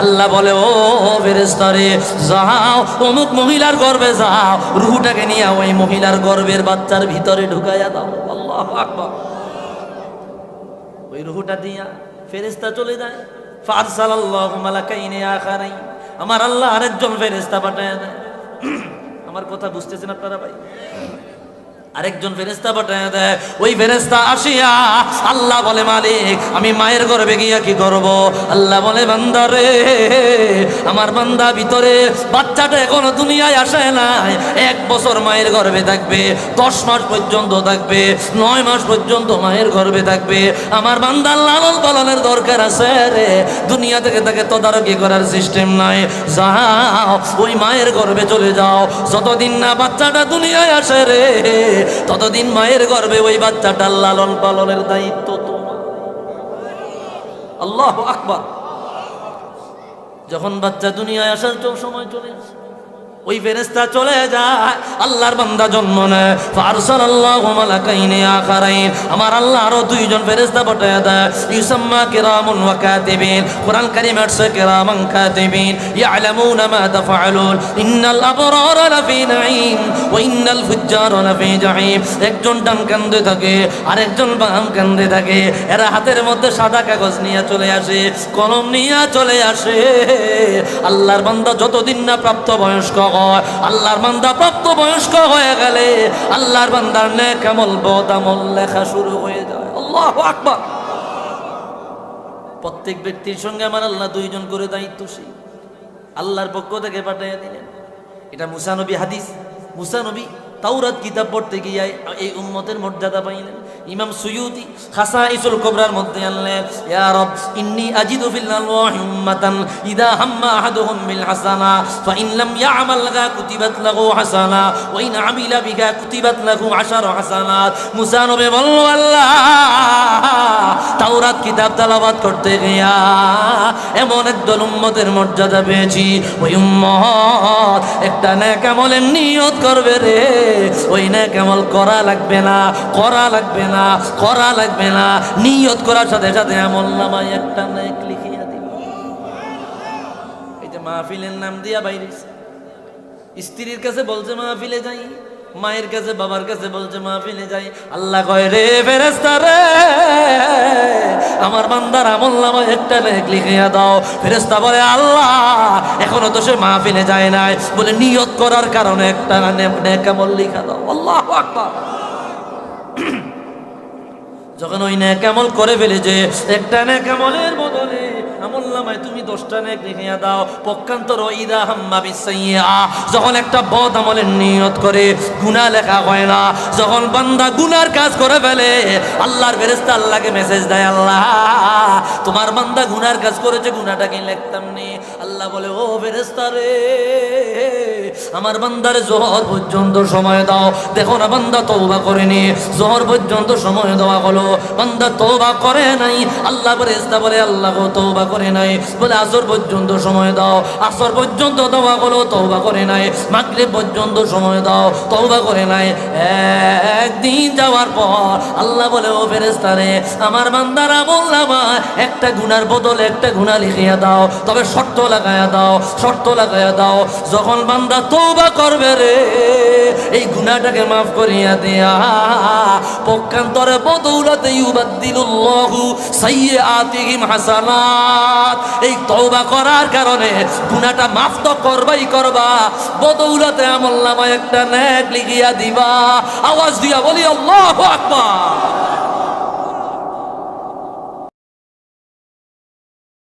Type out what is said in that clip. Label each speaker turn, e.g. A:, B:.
A: আল্লাহ বলে, ও ফেরেস্তারে যাও, অমুক মহিলার গর্ভে যাও। রুহুটাকে নিয়ে ওই মহিলার গর্ভের বাচ্চার ভিতরে ঢুকাইয়া দাও। আল্লাহ আকবার। ওই রুহুটা দিয়া ফেরেস্তা চলে যায়। ফারসাল আল্লাহ মালাকাইনে আখারাই আমার আল্লাহ আরেকজন ফেরেস্তা পাঠায় দেয়। আমার কথা বুঝতেছেন আপনারা ভাই? আরেকজন ফেরেস্তা পাঠায় দেয়, ওই ফেরেস্তা আসিয়া আল্লাহ বলে, মালিক, আমি মায়ের গর্বে গিয়া কি করব? আল্লাহ বলে, বান্দা রে, আমার বান্দা ভিতরে বাচ্চাটা এখনও দুনিয়ায় আসে নাই। এক বছর মায়ের গর্ভে থাকবে, দশ মাস পর্যন্ত থাকবে, নয় মাস পর্যন্ত মায়ের গর্বে থাকবে। আমার বান্দার লালন পালনের দরকার আছে রে। দুনিয়া থেকে তাকে তদারকি করার সিস্টেম নাই। যাও, ওই মায়ের গর্বে চলে যাও। যতদিন না বাচ্চাটা দুনিয়ায় আসে রে ততদিন মায়ের গর্বে ওই বাচ্চাটার লালন পালনের দায়িত্ব তোমার। আল্লাহ আকবার। যখন বাচ্চা দুনিয়ায় আসার সময় চলে আসে। ওই ফেরেস্তা চলে যায়, আল্লাহর বান্দা জন্ম নেয়। ফারসাল আল্লাহু মালাকাইনে আখারাইন। আমার আল্লাহ আরও দুইজন ফেরেশতা পাঠায় দেয়। ইউসাম্মা কোরআন ইন্নাল লাফি ইন্নাল লাফি জাহিম একজন ডান কান্দে থাকে, আরেকজন বাম কান্দে থাকে। এরা হাতের মধ্যে সাদা কাগজ নিয়ে চলে আসে, কলম নিয়ে চলে আসে। আল্লাহর বান্দা যতদিন না প্রাপ্ত বয়স্ক আল্লাহর বান্দা প্রাপ্ত বয়স্ক হয়ে গেলে আল্লাহর বান্দার নে কেমল বদামল লেখা শুরু হয়ে যায়। আল্লাহ আকবার। প্রত্যেক ব্যক্তির সঙ্গে আমার আল্লাহ দুইজন করে দায়িত্বশীল। আল্লাহর পক্ষ থেকে পাঠিয়ে দিলেন। এটা মুসানবী হাদিস। মুসানবী তাওরাত কিতাব পড়তে গিয়ে এই উম্মতের মর্যাদা পাইলেন। ইমাম সুয়ুতি খাসা ইসুল কোবরার মধ্যে আনলেন ইয়া রব, ইন্নি আজিদু ফিল আলওয়াহি উম্মাতান, ইদা হাম্মা আহাদুহুম বিল হাসানা, ফা ইন লাম ইয়ামাল গা কুতিবাত লাহু হাসানা, ওয়া ইন আমিলা বিহা কুতিবাত লাহু আশারু হাসানাত। মুসা নবী বলল, আল্লাহ, তাওরাত, কিতাব, তেলাওয়াত করতে গিয়া এমন একদল উম্মতের মর্যাদা পেয়েছি। ওই উম্মত একটা নেক আমলের নিয়ত করবে রে। ওই নেক আমল করা লাগবে না, করা লাগবে না করা লাগবে না। নিয়ত করার সাথে সাথে আমল নামায় একটা নেক লিখিয়া দিল। এই যে মাহফিলের নাম দিয়া বাইরে স্ত্রীর কাছে বলছে, মাহফিলে যাই। মায়ের কাছে, বাবার কাছে বলছে, মাহফিলে যাই। আল্লাহ কয়, রে ফেরেস্তা রে, আমার বান্দার আমল নামা একটা নেক লিখিয়া দাও। ফেরেস্তা বলে, আল্লাহ, এখনও তো সে মাহফিলে যায় নাই। বলে, নিয়ত করার কারণে একটা নে- নেক আমল লিখা দাও। আল্লাহ আকবার। যখন ওই নেক আমল করে ফেলেছে একটা নেক আমলের বদলে আমল নামায় তুমি দশটা নেক লিখিয়া দাও। পক্ষান্তর ইদা হাম্মা বিসাইয়া যখন একটা বদ আমলের নিয়ত করে, গুনাহ লেখা হয় না, যখন বান্দা গুনার কাজ করে ফেলে, আল্লাহর ফেরেশতা আল্লাহকে মেসেজ দেয়, আল্লাহ, তোমার বান্দা গুনার কাজ করেছে গুনাহটাকে লিখতাম নি? আল্লাহ বলে, ও ফেরেশতা রে আমার বান্দার জোহর পর্যন্ত সময় দাও। দেখো না, বান্দা তওবা করেনি। জোহর পর্যন্ত সময় দেওয়া হলো। বান্দা তওবা করে নাই। আল্লাহ ফেরেশতা বলে, আল্লাহ গো, তওবা করে নাই। বলে, আসর পর্যন্ত সময় দাও। আসর পর্যন্ত দেওয়া হলো, তওবা করে নাই। মাগরিব পর্যন্ত সময় দাও, তওবা করে নাই। একদিন যাওয়ার পর আল্লাহ বলে, ও ফেরেশতা রে, আমার বান্দারা বললাম একটা গুনার বদলে, একটা গুনাহ লিখিয়া দাও। তবে শর্ত লাগায়া দাও, শর্ত লাগায়া দাও। যখন বান্দা তওবা করবে রে। এই গুনাহটাকে মাফ করিয়া দেয়া। পক্ষান্তরে বদৌলতে ইউবাদ্দিলুল্লাহু সাইয়্যাতিহিম হাসানাত। এই তওবা করার কারণে গুনাহটা মাফ তো করবাই করবা। বদৌলতে আমল নামায় একটা নেক লিখিয়া দিবা। আওয়াজ দিয়া বলি, আল্লাহু আকবার।